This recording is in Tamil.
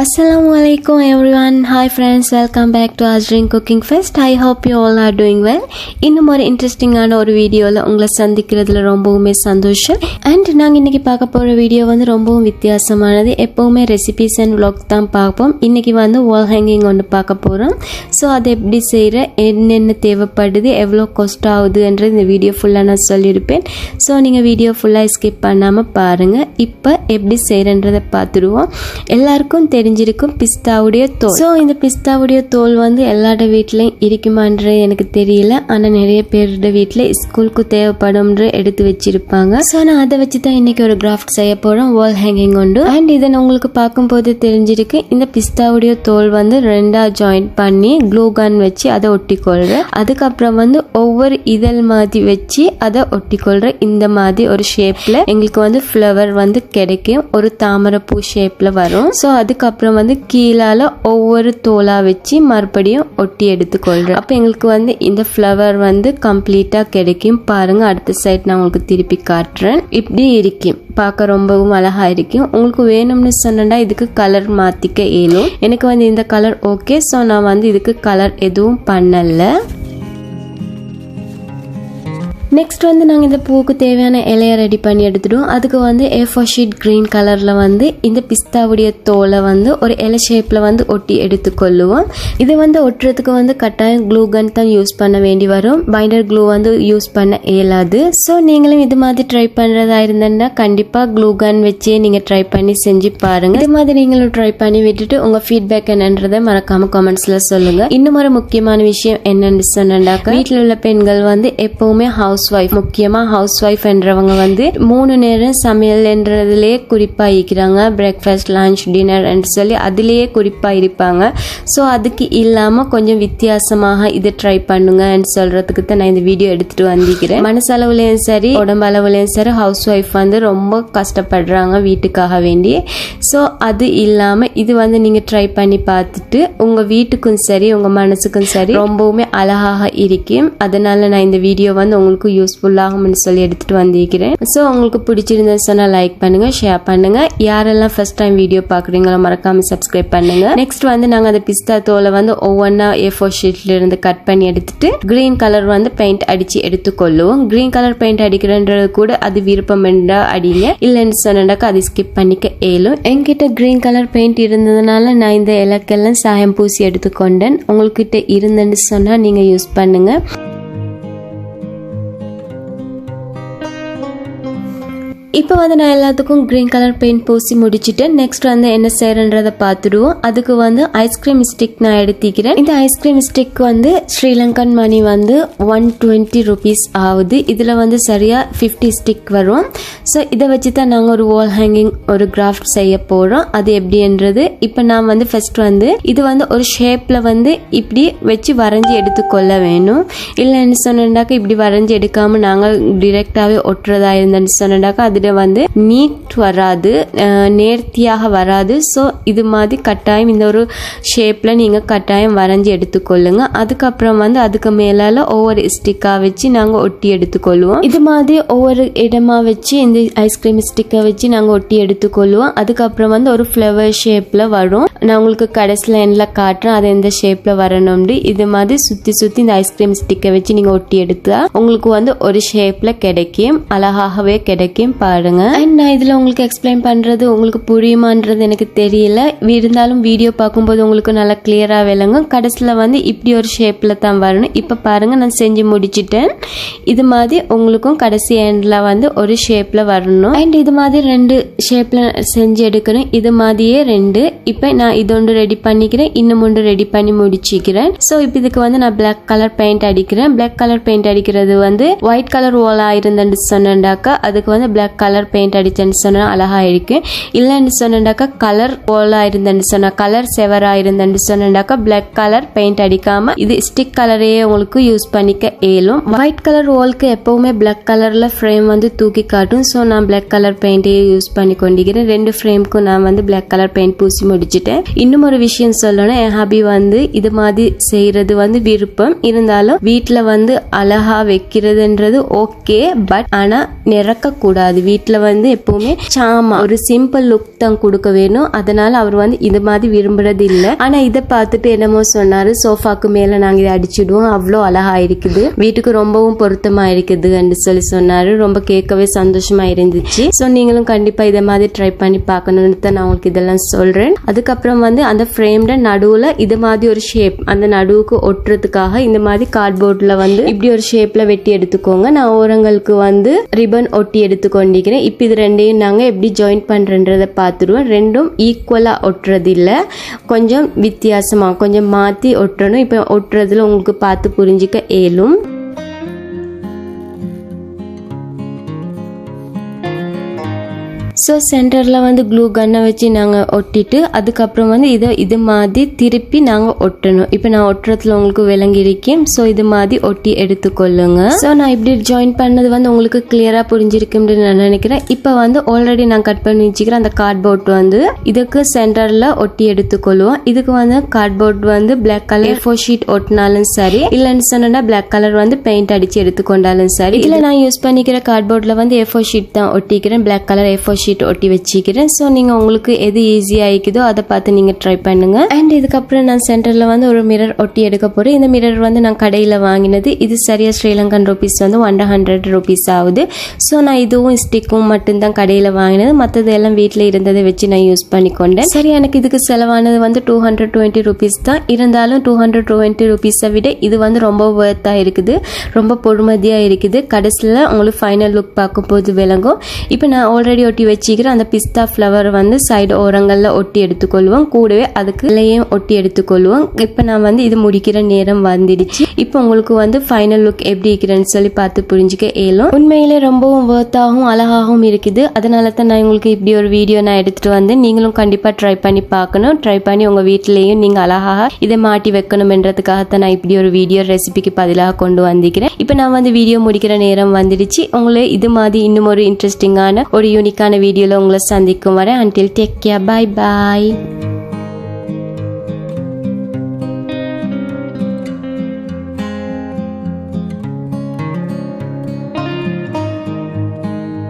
அஸ்லாமலைக்கும் every one hi friends welcome back to அஜ்ரிங் cooking fest I hope you all are doing well இன்னும் ஒரு இன்ட்ரெஸ்டிங்கான ஒரு வீடியோவில் உங்களை சந்திக்கிறதுல ரொம்பவுமே சந்தோஷம். அண்ட் நாங்கள் இன்றைக்கி பார்க்க போகிற வீடியோ வந்து ரொம்பவும் வித்தியாசமானது. எப்போவுமே ரெசிபிஸ் அண்ட் vlogs தான் பார்ப்போம். இன்றைக்கி வந்து வால் ஹேங்கிங் ஒன்று பார்க்க போகிறோம் ஸோ அதை எப்படி செய்கிற என்னென்ன தேவைப்படுது எவ்வளோ காஸ்ட் ஆகுதுன்றது இந்த வீடியோ ஃபுல்லாக நான் சொல்லியிருப்பேன். ஸோ நீங்கள் வீடியோ ஃபுல்லாக ஸ்கிப் பண்ணாமல் பாருங்கள் இப்போ எப்படி செய்கிறன்றதை பார்த்துருவோம். எல்லாருக்கும் தெரிஞ்சிருக்கும் பிஸ்தாவுடைய தோல். ஸோ இந்த பிஸ்தாவுடைய தோல் வந்து எல்லாரோட வீட்லையும் இருக்குமான்றது எனக்கு தெரியல. ஆனால் நிறைய பேரோட வீட்டில் ஸ்கூலுக்கு தேவைப்படும்ன்ற எடுத்து வச்சிருப்பாங்க. ஸோ நான் அதை வச்சு தான் இன்னைக்கு ஒரு கிராஃப்ட் செய்ய போகிறோம் வால் ஹேங்கிங் உண்டு. அண்ட் இதை நான் உங்களுக்கு பார்க்கும்போது தெரிஞ்சிருக்கு. இந்த பிஸ்தாவுடைய தோல் வந்து ரெண்டாக ஜாயின் பண்ணி க்ளூ கன் வச்சு அதை ஒட்டிக்கொள்கிறேன் அதுக்கப்புறம் வந்து ஒவ்வொரு இதழ் மாதிரி வச்சு அதை ஒட்டிக்கொள்கிறேன் இந்த மாதிரி ஒரு ஷேப்பில் எங்களுக்கு வந்து ஃப்ளவர் வந்து கிடைக்கும். ஒரு தாமரை பூ ஷேப்பில் வரும். ஸோ அதுக்கப்புறம் அப்புறம் வந்து கீழால ஒவ்வொரு தோலாக வச்சு மறுபடியும் ஒட்டி எடுத்துக்கொள்கிறேன் அப்போ எங்களுக்கு வந்து இந்த ஃப்ளவர் வந்து கம்ப்ளீட்டாக கிடைக்கும். பாருங்கள் அடுத்த சைட் நான் உங்களுக்கு திருப்பி காட்டுறேன். இப்படி இருக்கும் பார்க்க ரொம்பவும் அழகாக இருக்கும் உங்களுக்கு வேணும்னு சொன்னா இதுக்கு கலர் மாற்றிக்க இயலும் எனக்கு வந்து இந்த கலர் ஓகே ஸோ நான் வந்து இதுக்கு கலர் எதுவும் பண்ணலை. நெக்ஸ்ட் வந்து நாங்கள் இந்த பூவுக்கு தேவையான இலையை ரெடி பண்ணி எடுத்துடுவோம். அதுக்கு வந்து ஏ ஃபோர் ஷீட் க்ரீன் கலரில் வந்து இந்த பிஸ்தாவுடைய தோலை வந்து ஒரு இலை ஷேப்பில் வந்து ஒட்டி எடுத்துக்கொள்ளுவோம். இது வந்து ஒட்டுறதுக்கு வந்து கட்டாயம் க்ளூ கன் தான் யூஸ் பண்ண வேண்டி வரும். பைண்டர் க்ளூ வந்து யூஸ் பண்ண இயலாது. ஸோ நீங்களும் இது மாதிரி ட்ரை பண்ணுறதா இருந்தேன்னா கண்டிப்பாக க்ளூ கன் வச்சே நீங்கள் ட்ரை பண்ணி செஞ்சு பாருங்கள் இது மாதிரி நீங்களும் ட்ரை பண்ணி விட்டுட்டு உங்கள் ஃபீட்பேக் என்னன்றதை மறக்காம கமெண்ட்ஸில் சொல்லுங்கள் இன்னும் ஒரு முக்கியமான விஷயம் என்னன்னு சொன்னாக்கா வீட்டில் உள்ள பெண்கள் வந்து எப்போவுமே ஹவுஸ் ஹவுஸ் ஒய்ஃப் முக்கியமா ஹவுஸ் ஒய்ஃப் என்றவங்க வந்து மூணு நேரம் சமையல் என்றதுலயே குறிப்பா இருக்கிறாங்க. பிரேக்ஃபாஸ்ட் லஞ்ச் டின்னர் என்று சொல்லி அதுலேயே குறிப்பா இருப்பாங்க. ஸோ அதுக்கு இல்லாம கொஞ்சம் வித்தியாசமாக இதை ட்ரை பண்ணுங்கன்னு சொல்றதுக்கு தான் நான் இந்த வீடியோ எடுத்துட்டு வந்திருக்கிறேன். மனசளவுலேயும் சரி உடம்பளவுலேயும் சரி ஹவுஸ் ஒய்ஃப் வந்து ரொம்ப கஷ்டப்படுறாங்க வீட்டுக்காக வேண்டி ஸோ அது இல்லாம இது வந்து நீங்க ட்ரை பண்ணி பார்த்துட்டு உங்க வீட்டுக்கும் சரி உங்க மனசுக்கும் சரி ரொம்பவுமே அழகாக இருக்கும். அதனால நான் இந்த வீடியோ வந்து உங்களுக்கு யூஸ்ஃபுல்லாகும்னு சொல்லி எடுத்துட்டு வந்திருக்கிறேன். ஸோ உங்களுக்கு பிடிச்சிருந்தது சொன்னால் லைக் பண்ணுங்க ஷேர் பண்ணுங்க. யாரெல்லாம் ஃபர்ஸ்ட் டைம் வீடியோ பார்க்குறீங்களோ மறக்காம சப்ஸ்கிரைப் பண்ணுங்க. நெக்ஸ்ட் வந்து நாங்கள் அந்த பிஸ்தா தோலை வந்து ஒவ்வொன்றா ஏ ஃபோர் ஷீட்ல இருந்து கட் பண்ணி எடுத்துட்டு கிரீன் கலர் வந்து பெயிண்ட் அடிச்சு எடுத்துக்கொள்ளுவோம். கிரீன் கலர் பெயிண்ட் அடிக்கிறன்றது கூட அது விருப்பம் என்றா அடிங்க. இல்லைன்னு சொன்னாக்கா அது ஸ்கிப் பண்ணிக்க ஏழும் என்கிட்ட கிரீன் கலர் பெயிண்ட் இருந்ததுனால நான் இந்த இலக்கெல்லாம் சாயம் பூசி எடுத்துக்கொண்டேன். உங்கள்கிட்ட இருந்துன்னு சொன்னால் நீங்கள் யூஸ் பண்ணுங்க. இப்போ வந்து நான் எல்லாத்துக்கும் க்ரீன் கலர் பெயிண்ட் பூசி முடிச்சுட்டு நெக்ஸ்ட் வந்து என்ன செய்யறன்றதை பார்த்துடுவோம். அதுக்கு வந்து ஐஸ்கிரீம் ஸ்டிக் நான் எடுத்திக்கிறேன் இந்த ஐஸ்கிரீம் ஸ்டிக் வந்து ஸ்ரீலங்கன் மணி வந்து ஒன் டுவெண்ட்டி ருபீஸ் ஆகுது. இதில் வந்து சரியாக ஃபிஃப்டி ஸ்டிக் வரும். ஸோ இதை வச்சு தான் நாங்கள் ஒரு வால் ஹேங்கிங் ஒரு கிராஃப்ட் செய்ய போகிறோம் அது எப்படின்றது இப்போ நான் வந்து ஃபர்ஸ்ட் வந்து இது வந்து ஒரு ஷேப்பில் வந்து இப்படி வச்சு வரைஞ்சி எடுத்துக்கொள்ள வேணும். இல்லைன்னு சொன்னாக்கா இப்படி வரைஞ்சி எடுக்காமல் நாங்கள் டிரெக்டாகவே ஒட்டுறதா இருந்தேன்னு சொன்னாக்கா அது அதில் வந்து நீட் வராது நேர்த்தியாக வராது. ஸோ இது மாதிரி கட்டாயம் இந்த ஒரு ஷேப்பில் நீங்கள் கட்டாயம் வரைஞ்சி எடுத்துக்கொள்ளுங்க. அதுக்கப்புறம் வந்து அதுக்கு மேலால ஒவ்வொரு ஸ்டிக்காக வச்சு நாங்கள் ஒட்டி எடுத்துக்கொள்வோம். இது மாதிரி ஒவ்வொரு இடமா வச்சு இந்த ஐஸ்கிரீம் ஸ்டிக்கை வச்சு நாங்கள் ஒட்டி எடுத்துக்கொள்வோம். அதுக்கப்புறம் வந்து ஒரு ஃப்ளவர் ஷேப்பில் வரும். நான் உங்களுக்கு கடைசி லைனில் காட்டுறேன். அது எந்த ஷேப்பில் வரணும்னு. இது மாதிரி சுற்றி சுற்றி இந்த ஐஸ்கிரீம் ஸ்டிக்கை வச்சு நீங்கள் ஒட்டி எடுத்தா உங்களுக்கு வந்து ஒரு ஷேப்பில் கிடைக்கும். அழகாகவே கிடைக்கும். பாருங்க. அண்ட் நான் இதில் உங்களுக்கு எக்ஸ்பிளைன் பண்ணுறது உங்களுக்கு புரியுமான்றது எனக்கு தெரியல. இருந்தாலும் வீடியோ பார்க்கும்போது உங்களுக்கு நல்லா கிளியராக விளங்கும். கடைசியில் வந்து இப்படி ஒரு ஷேப்பில் தான் வரணும். இப்போ பாருங்க நான் செஞ்சு முடிச்சிட்டேன். இது மாதிரி உங்களுக்கும் கடைசி எண்டில் வந்து ஒரு ஷேப்பில் வரணும். அண்ட் இது மாதிரி ரெண்டு ஷேப்பில் செஞ்சு எடுக்கணும். இது மாதிரியே ரெண்டு. இப்போ நான் இது ஒன்று ரெடி பண்ணிக்கிறேன். இன்னும் ஒன்று ரெடி பண்ணி முடிச்சிக்கிறேன். ஸோ இப்போ இதுக்கு வந்து நான் பிளாக் கலர் பெயிண்ட் அடிக்கிறேன். பிளாக் கலர் பெயிண்ட் அடிக்கிறது வந்து ஒயிட் கலர் ஓலா இருந்தேன்னு சொன்னேன்டாக்கா அதுக்கு வந்து பிளாக் கலர் பெயிண்ட் அடிச்சேன்னு சொன்னால் அழகாக இருக்குது இல்லைன்னு சொன்னாக்கா கலர் போலாக இருந்தேன்னு சொன்னால் கலர் செவராக இருந்தேன்னு சொன்னாக்கா பிளாக் கலர் பெயிண்ட் அடிக்காமல் இது ஸ்டிக் கலரையே உங்களுக்கு யூஸ் பண்ணிக்க இயலும். ஒயிட் கலர் வால்க்கு எப்போவுமே பிளாக் கலர்ல ஃப்ரேம் வந்து தூக்கி காட்டும். ஸோ நான் பிளாக் கலர் பெயிண்ட்டையே யூஸ் பண்ணி கொண்டிருக்கிறேன். ரெண்டு ஃப்ரேம்க்கும் நான் வந்து பிளாக் கலர் பெயிண்ட் பூசி முடிச்சிட்டேன். இன்னும் ஒரு விஷயம் சொல்லணும். என் ஹாபி வந்து இது மாதிரி செய்யறது வந்து விருப்பம். இருந்தாலும் வீட்டில் வந்து அழகா வைக்கிறதுன்றது ஓகே பட் ஆனா நிறக்கக்கூடாது வீட்டில் வந்து எப்பவுமே சாமா ஒரு சிம்பிள் லுக் தான் கொடுக்க வேணும். அதனால அவர் வந்து இது மாதிரி விரும்புறது இல்லை. ஆனா இதை பார்த்துட்டு என்னமோ சொன்னாரு சோஃபாக்கு மேல நாங்க இதை அடிச்சிடுவோம். அவ்வளோ அழகா இருக்குது. வீட்டுக்கு ரொம்பவும் பொருத்தமா இருக்குதுன்னு சொல்லி சொன்னாரு. ரொம்ப கேட்கவே சந்தோஷமா இருந்துச்சு. ஸோ நீங்களும் கண்டிப்பா இதை மாதிரி ட்ரை பண்ணி பார்க்கணும்னு தான் நான் உங்களுக்கு இதெல்லாம் சொல்றேன். அதுக்கப்புறம் வந்து அந்த ஃப்ரேம்ட நடுவுல இது மாதிரி ஒரு ஷேப் அந்த நடுவுக்கு ஒட்டுறதுக்காக இந்த மாதிரி கார்ட்போர்ட்ல வந்து இப்படி ஒரு ஷேப்ல வெட்டி எடுத்துக்கோங்க. நான் ஓரங்களுக்கு வந்து ரிப்பன் ஒட்டி பண்ணிக்கிறேன். இப்போ இது ரெண்டையும் நாங்கள் எப்படி ஜாயின் பண்ணுறன்றதை பார்த்துருவோம். ரெண்டும் ஈக்குவலாக ஒட்டுறது இல்லை கொஞ்சம் வித்தியாசமாக கொஞ்சம் மாற்றி ஒட்டணும். இப்போ ஒட்டுறதுல உங்களுக்கு பார்த்து புரிஞ்சிக்க ஏழும் ஸோ சென்டரில் வந்து க்ளூ கன்னை வச்சு நாங்கள் ஒட்டிட்டு அதுக்கப்புறம் வந்து இதை இது மாதிரி திருப்பி நாங்கள் ஒட்டணும். இப்போ நான் ஒட்டுறதுல உங்களுக்கு விளங்கியிருக்கேன் ஸோ இது மாதிரி ஒட்டி எடுத்துக்கொள்ளுங்க. ஸோ நான் இப்படி ஜாயின் பண்ணது வந்து உங்களுக்கு கிளியராக புரிஞ்சிருக்குன்னு நான் நினைக்கிறேன். இப்போ வந்து ஆல்ரெடி நான் கட் பண்ணி வச்சுக்கிறேன். அந்த கார்ட்போர்ட் வந்து இதுக்கு சென்டரில் ஒட்டி எடுத்துக்கொள்வோம். இதுக்கு வந்து கார்ட்போர்ட் வந்து பிளாக் கலர் ஃபோர் ஷீட் ஒட்டினாலும் சரி இல்லைன்னு சொன்னா பிளாக் கலர் வந்து பெயிண்ட் அடிச்சு எடுத்துக்கொண்டாலும் சரி. இதில் நான் யூஸ் பண்ணிக்கிற கார்ட்போர்டில் வந்து ஏ ஃபோர் ஷீட் தான் ஒட்டிக்கிறேன். Black colour A four sheet ஒட்டி வச்சுக்கிறேன். ஸோ நீங்கள் உங்களுக்கு எது ஈஸியாக இருக்குதோ அதை பார்த்து நீங்கள் ட்ரை பண்ணுங்க. அண்ட் இதுக்கப்புறம் நான் சென்டரில் வந்து ஒரு மிரர் ஒட்டி எடுக்க போகிறேன் இந்த மிரர் வந்து நான் கடையில் வாங்கினது. இது சரியாக ஸ்ரீலங்கன் ருபீஸ் வந்து ஒன் ஹண்ட்ரட் ருபீஸ் ஆகுது. ஸோ நான் இதுவும் ஸ்டிக்கும் மட்டும்தான் கடையில் வாங்கினது. மற்றது எல்லாம் வீட்டில் இருந்ததை வச்சு நான் யூஸ் பண்ணிக்கொண்டேன். சரி எனக்கு இதுக்கு செலவானது வந்து டூ ஹண்ட்ரட் டுவெண்ட்டி ருபீஸ் தான். இருந்தாலும் டூ ஹண்ட்ரட் டுவெண்ட்டி ருபீஸை விட இது வந்து ரொம்ப ஒர்த்தாக இருக்குது. ரொம்ப பொறுமதியாக இருக்குது. கடைசியில் உங்களுக்கு ஃபைனல் லுக் பார்க்கும்போது விளங்கும். இப்போ நான் ஆல்ரெடி ஒட்டி வச்சுக்கிற அந்த பிஸ்தா ஃப்ளவர் வந்து சைடு ஓரங்களில் ஒட்டி எடுத்துக்கொள்வோம். கூடவே அதுக்கு இலையும் ஒட்டி எடுத்துக்கொள்வோம். இப்போ நான் வந்து இது முடிக்கிற நேரம் வந்துடுச்சு. இப்போ உங்களுக்கு வந்து ஃபைனல் லுக் எப்படி இருக்கிறேன்னு சொல்லி பார்த்து புரிஞ்சுக்க இயலும். உண்மையிலே ரொம்பவும் ஒர்த்தாகவும் அழகாகவும் இருக்குது. அதனால தான் நான் உங்களுக்கு இப்படி ஒரு வீடியோ நான் எடுத்துகிட்டு வந்து நீங்களும் கண்டிப்பாக ட்ரை பண்ணி பார்க்கணும். ட்ரை பண்ணி உங்கள் வீட்டிலேயும் நீங்கள் அழகாக இதை மாட்டி வைக்கணும்ன்றதுக்காகத்தான் நான் இப்படி ஒரு வீடியோ ரெசிபிக்கு பதிலாக கொண்டு வந்திருக்கிறேன். இப்போ நான் வந்து வீடியோ முடிக்கிற நேரம் வந்துடுச்சு. உங்களை இது மாதிரி இன்னும் ஒரு இன்ட்ரெஸ்டிங்கான ஒரு யூனிக்கான வீடியோவில் உங்களை சந்திக்கும் வரை until take care bye bye